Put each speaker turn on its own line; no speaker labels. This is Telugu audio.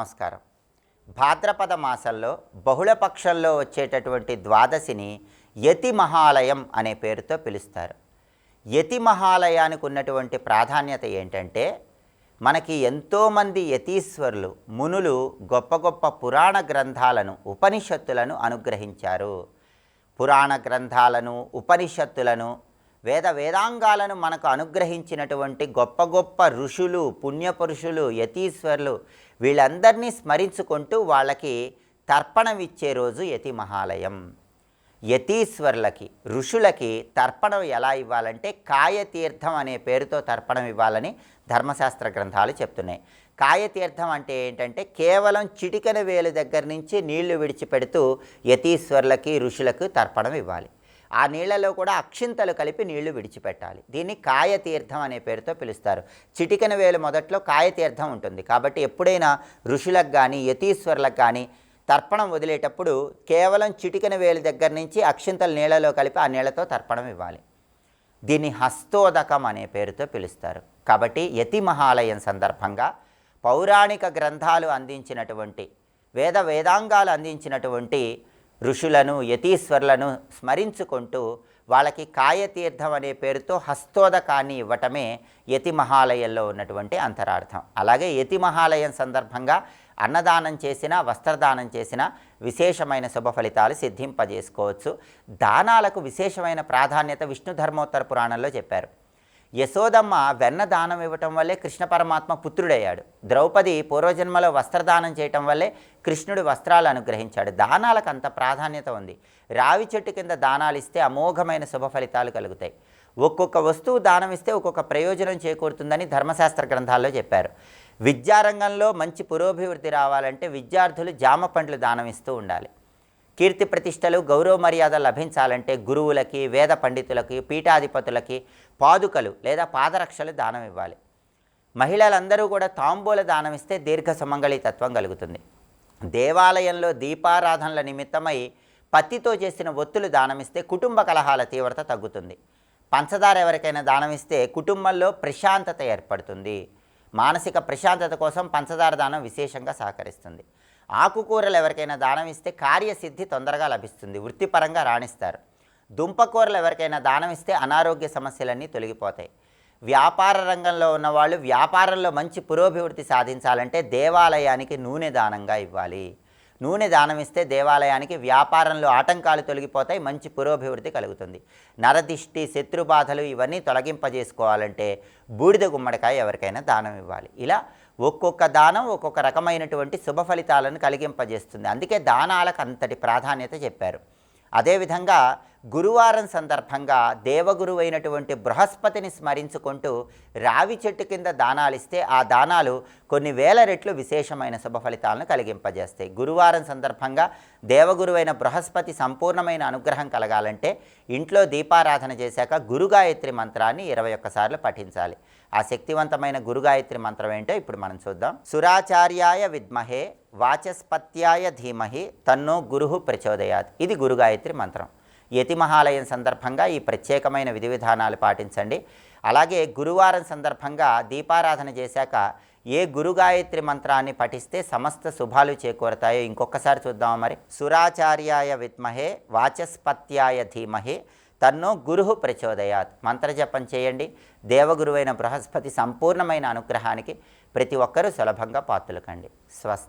నమస్కారం. భాద్రపద మాసంలో బహుళపక్షంలో వచ్చేటటువంటి ద్వాదశిని యతి మహాలయం అనే పేరుతో పిలుస్తారు. యతి మహాలయానికి ఉన్నటువంటి ప్రాధాన్యత ఏంటంటే మనకి ఎంతోమంది యతీశ్వరులు మునులు గొప్ప గొప్ప పురాణ గ్రంథాలను ఉపనిషత్తులను అనుగ్రహించారు. పురాణ గ్రంథాలను ఉపనిషత్తులను వేద వేదాంగాలను మనకు అనుగ్రహించినటువంటి గొప్ప గొప్ప ఋషులు పుణ్యపురుషులు యతీశ్వరులు వీళ్ళందరినీ స్మరించుకుంటూ వాళ్ళకి తర్పణమిచ్చే రోజు యతి మహాలయం. యతీశ్వరులకి ఋషులకి తర్పణం ఎలా ఇవ్వాలంటే కాయతీర్థం అనే పేరుతో తర్పణం ఇవ్వాలని ధర్మశాస్త్ర గ్రంథాలు చెప్తున్నాయి. కాయతీర్థం అంటే ఏంటంటే కేవలం చిటికెన వేలు దగ్గర నుంచి నీళ్ళు విడిచిపెడుతూ యతీశ్వరులకి ఋషులకు తర్పణం ఇవ్వాలి. ఆ నీళ్ళలో కూడా అక్షింతలు కలిపి నీళ్ళు విడిచిపెట్టాలి. దీన్ని కాయతీర్థం అనే పేరుతో పిలుస్తారు. చిటికెన వేలు మొదట్లో కాయతీర్థం ఉంటుంది. కాబట్టి ఎప్పుడైనా ఋషులకు కానీ యతీశ్వరులకు కానీ తర్పణం వదిలేటప్పుడు కేవలం చిటికెన వేలు దగ్గర నుంచి అక్షింతలు నీళ్ళలో కలిపి ఆ నీళ్ళతో తర్పణం ఇవ్వాలి. దీన్ని హస్తోదకం అనే పేరుతో పిలుస్తారు. కాబట్టి యతి మహాలయం సందర్భంగా పౌరాణిక గ్రంథాలు అందించినటువంటి వేద వేదాంగాలు అందించినటువంటి ఋషులను యతీశ్వరులను స్మరించుకుంటూ వాళ్ళకి కాయతీర్థం అనే పేరుతో హస్తోదకాన్ని ఇవ్వటమే యతి మహాలయంలో ఉన్నటువంటి అంతరార్థం. అలాగే యతి మహాలయం సందర్భంగా అన్నదానం చేసిన వస్త్రదానం చేసిన విశేషమైన శుభ ఫలితాలు సిద్ధింపజేసుకోవచ్చు. దానాలకు విశేషమైన ప్రాధాన్యత విష్ణు ధర్మోత్తర పురాణంలో చెప్పారు. యశోదమ్మ వెన్న దానం ఇవ్వటం వల్లే కృష్ణ పరమాత్మ పుత్రుడయ్యాడు. ద్రౌపది పూర్వజన్మలో వస్త్రదానం చేయటం వల్లే కృష్ణుడి వస్త్రాలు అనుగ్రహించాడు. దానాలకు అంత ప్రాధాన్యత ఉంది. రావి చెట్టు కింద దానాలు ఇస్తే అమోఘమైన శుభ ఫలితాలు కలుగుతాయి. ఒక్కొక్క వస్తువు దానం ఇస్తే ఒక్కొక్క ప్రయోజనం చేకూరుతుందని ధర్మశాస్త్ర గ్రంథాల్లో చెప్పారు. విద్యారంగంలో మంచి పురోభివృద్ధి రావాలంటే విద్యార్థులు జామ పండ్లు దానం ఇస్తూ ఉండాలి. కీర్తి ప్రతిష్టలు గౌరవ మర్యాద లభించాలంటే గురువులకి వేద పండితులకి పీఠాధిపతులకి పాదుకలు లేదా పాదరక్షలు దానం ఇవ్వాలి. మహిళలందరూ కూడా తాంబూల దానం ఇస్తే దీర్ఘ సుమంగళితత్వం కలుగుతుంది. దేవాలయంలో దీపారాధనల నిమిత్తమై పత్తితో చేసిన ఒత్తులు దానమిస్తే కుటుంబ కలహాల తీవ్రత తగ్గుతుంది. పంచదార ఎవరికైనా దానమిస్తే కుటుంబంలో ప్రశాంతత ఏర్పడుతుంది. మానసిక ప్రశాంతత కోసం పంచదార దానం విశేషంగా సహకరిస్తుంది. ఆకుకూరలు ఎవరికైనా దానం ఇస్తే కార్యసిద్ధి తొందరగా లభిస్తుంది వృత్తిపరంగా రాణిస్తారు. దుంపకూరలు ఎవరికైనా దానం ఇస్తే అనారోగ్య సమస్యలన్నీ తొలగిపోతాయి. వ్యాపార రంగంలో ఉన్నవాళ్ళు వ్యాపారంలో మంచి పురోభివృద్ధి సాధించాలంటే దేవాలయానికి నూనె దానంగా ఇవ్వాలి. నూనె దానం ఇస్తే దేవాలయానికి వ్యాపారంలో ఆటంకాలు తొలగిపోతాయి మంచి పురోభివృద్ధి కలుగుతుంది. నరదిష్టి శత్రుబాధలు ఇవన్నీ తొలగింపజేసుకోవాలంటే బూడిద గుమ్మడికాయ ఎవరికైనా దానం ఇవ్వాలి. ఇలా ఒక్కొక్క దానం ఒక్కొక్క రకమైనటువంటి శుభ ఫలితాలను కలిగింపజేస్తుంది. అందుకే దానాలకు అంతటి ప్రాధాన్యత చెప్పారు. అదేవిధంగా గురువారం సందర్భంగా దేవగురువైనటువంటి బృహస్పతిని స్మరించుకుంటూ రావి చెట్టు కింద దానాలిస్తే ఆ దానాలు కొన్ని వేల రెట్లు విశేషమైన శుభ ఫలితాలను కలిగింపజేస్తాయి. గురువారం సందర్భంగా దేవగురువైన బృహస్పతి సంపూర్ణమైన అనుగ్రహం కలగాలంటే ఇంట్లో దీపారాధన చేశాక గురుగాయత్రి మంత్రాన్ని ఇరవై ఒక్కసార్లు పఠించాలి. ఆ శక్తివంతమైన గురుగాయత్రి మంత్రం ఏంటో ఇప్పుడు మనం చూద్దాం. సురాచార్యాయ విద్మహే వాచస్పత్యాయ ధీమహి తన్నో గురు ప్రచోదయాత్. ఇది గురుగాయత్రి మంత్రం. యతి మహాలయం సందర్భంగా ఈ ప్రత్యేకమైన విధి విధానాలు పాటించండి. అలాగే గురువారం సందర్భంగా దీపారాధన చేశాక ఏ గురుగాయత్రి మంత్రాన్ని పఠిస్తే సమస్త శుభాలు చేకూరతాయో ఇంకొకసారి చూద్దాం మరి. సురాచార్యాయ విద్మహే వాచస్పత్యాయ ధీమహే తన్నో గురు ప్రచోదయాత్. మంత్రజపం చేయండి. దేవగురువైన బృహస్పతి సంపూర్ణమైన అనుగ్రహానికి ప్రతి ఒక్కరూ సులభంగా పాత్రలు కండి. స్వస్తి.